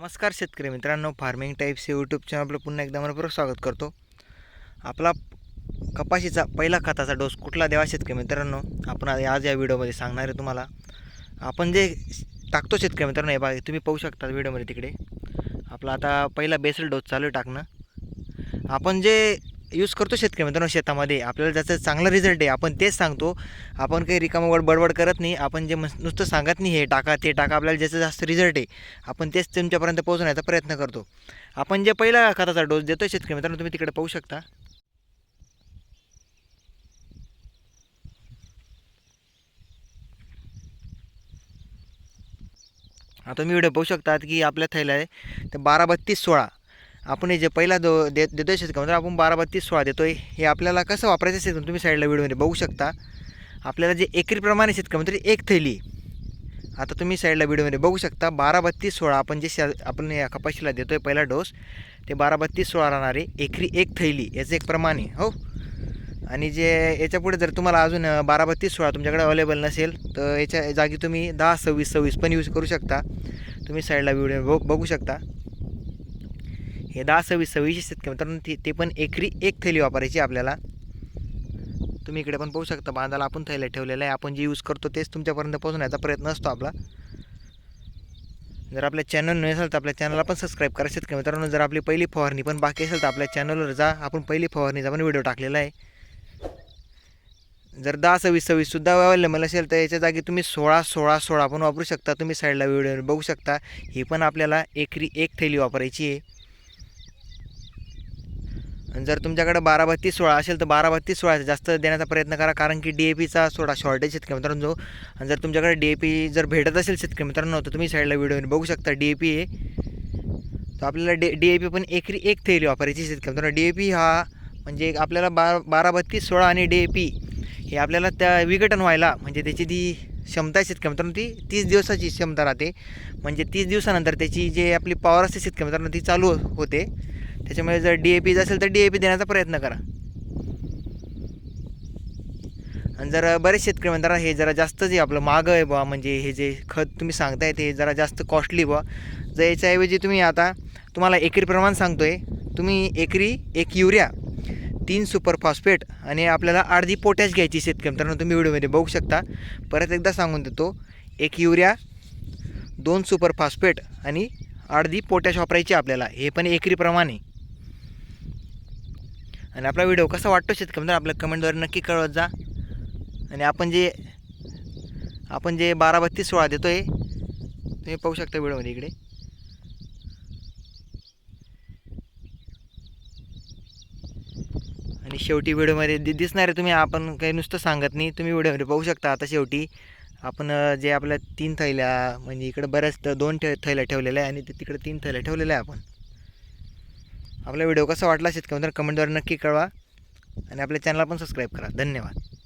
नमस्कार शेतकरी मित्रांनो फार्मिंग टाईप्स हे यूट्यूब चॅनल आपलं पुन्हा एकदा मनपूर्वक स्वागत करतो. आपला कपाशीचा पहिला खताचा डोस कुठला द्यावा शेतकरी मित्रांनो? आपण आज आज या व्हिडिओमध्ये सांगणार आहे तुम्हाला. आपण जे टाकतो शेतकरी मित्रांनो हे बघा तुम्ही पाहू शकता व्हिडिओमध्ये तिकडे. आपला आता पहिला बेसल डोस चालू आहे टाकणं. आपण जे यूज करतो शेतकरी मित्रांनो शेतामध्ये. आपल्याला ज्याचा चांगला रिझल्ट आहे आपण तेच सांगतो. आपण काही रिकामावर बडबड करत नाही आपण जे नुसतं सांगत नाही हे टाका ते टाका आपल्याला ज्याचं जास्त रिझल्ट आहे आपण तेच तुमच्यापर्यंत पोहोचण्याचा प्रयत्न करतो. आपण जे पहिला खताचा डोस देतो शेतकरी मित्रांनो तुम्ही तिकडे पाहू शकता. आता तुम्ही व्हिडिओ पाहू शकतात की आपल्या थैला आहे तर बारा बत्तीस सोळा. आपण हे जे पहिला दो दे देतोय शेतकरी मित्रांनो आपण बारा बत्तीस सोळा देतोय. हे आपल्याला कसं वापरायचं शेतकरी तुम्ही साईडला व्हिडिओमध्ये बघू शकता. आपल्याला जे एकरीप्रमाणे शेतकरी मित्र एक थैली. आता तुम्ही साईडला व्हिडिओमध्ये बघू शकता बारा बत्तीस सोळा आपण जे शा आपण या कपाशीला देतोय पहिला डोस ते बारा बत्तीस सोळा राहणारे एकरी एक थैली याचं एक प्रमाण आहे हो. आणि जे याच्यापुढे जर तुम्हाला अजून बारा बत्तीस सोळा तुमच्याकडे अवेलेबल नसेल तर याच्या जागी तुम्ही दहा सव्वीस सव्वीस पण यूज करू शकता. तुम्ही साईडला व्हिडिओ बघू शकता. हे दहा सव्वीस सव्वीस शेतकरी मित्रांनो ते ते पण एकरी एक थैली वापरायची आपल्याला. तुम्ही इकडे पण पाहू शकता बांधाला आपण थैल्या ठेवलेलं आहे. आपण जे यूज करतो तेच तुमच्यापर्यंत पोहोचण्याचा प्रयत्न असतो आपला. जर आपल्या चॅनल नसेल तर आपल्या चॅनलला पण सबस्क्राईब करा शेतकरी मित्रांनो. जर आपली पहिली फवारणी पण बाकी असेल तर आपल्या चॅनलवर जा. आपण पहिली फवारणीचा पण व्हिडिओ टाकलेला आहे. जर दहा सव्वीस सव्वीससुद्धा अवेलेबल असेल तर याच्या जागी तुम्ही सोळा सोळा सोळा पण वापरू शकता. तुम्ही साईडला व्हिडिओ बघू शकता. ही पण आपल्याला एकरी एक थैली वापरायची आहे. आणि जर तुमच्याकडे बारा बत्तीस सोळा असेल तर बारा बत्तीस सोळा जास्त देण्याचा प्रयत्न करा कारण की डी ए पीचा सोडा शॉर्टेज शेतकरी मित्रांनो. जो आणि जर तुमच्याकडे डी ए पी जर भेटत असेल शेतकरी मित्रांनो तर तुम्ही साईडला व्हिडिओ बघू शकता डी ए पी आहे तर आपल्याला डे डी ए पी पण एकरी एक थैली वापरायची शेतकरी मित्रांनो. डी ए पी हा म्हणजे आपल्याला बारा बारा बत्तीस सोळा आणि डी ए पी हे आपल्याला त्या विघटन व्हायला म्हणजे त्याची ती क्षमता आहे शेतकरी मित्रांनो ती तीस दिवसाची क्षमता राहते. म्हणजे तीस दिवसानंतर त्याची जे आपली पॉवर असते शेतकरी मित्रांनो ती चालू होते. त्याच्यामुळे जर डी ए पी असेल तर डी ए पी देण्याचा प्रयत्न करा. आणि जर बरेच शेतकरी म्हणतात हे जरा जास्त जे आपलं मागं आहे बुवा म्हणजे हे जे खत तुम्ही सांगताय ते जरा जास्त कॉस्टली बुवा. जर याच्याऐवजी तुम्ही आता तुम्हाला एकरी प्रमाण सांगतो आहे तुम्ही एकरी एक युरिया तीन सुपर फॉस्फेट आणि आपल्याला अर्धी पोटॅश घ्यायची शेतकरी मित्रांनो तुम्ही व्हिडिओमध्ये बघू शकता. परत एकदा सांगून देतो एक युरिया दोन सुपर फॉस्फेट आणि अर्धी पोटॅश वापरायची आपल्याला. हे पण एकरीप्रमाणे आणि आपला व्हिडिओ कसा वाटतो शेतकरी मित्रांनो आपल्या कमेंटद्वारे नक्की कळवत जा. आणि आपण जे आपण जे बारा बत्तीस सोळा देतो आहे तुम्ही पाहू शकता व्हिडिओमध्ये इकडे. आणि शेवटी व्हिडिओमध्ये दि दिसणार आहे तुम्ही आपण काही नुसतं सांगत नाही. तुम्ही व्हिडिओमध्ये पाहू शकता आता शेवटी. आपण जे आपल्या तीन थैल्या म्हणजे इकडे बऱ्याच दोन ठे थैल्या ठेवलेल्या आहे आणि ते तिकडे तीन थैल्या ठेवलेल्या आहे आपण. आपला व्हिडिओ कसा वाटला शेतकरी कमेंटद्वारे नक्की कळवा. आणि आपल्या चॅनलला पण सबस्क्राईब करा. धन्यवाद.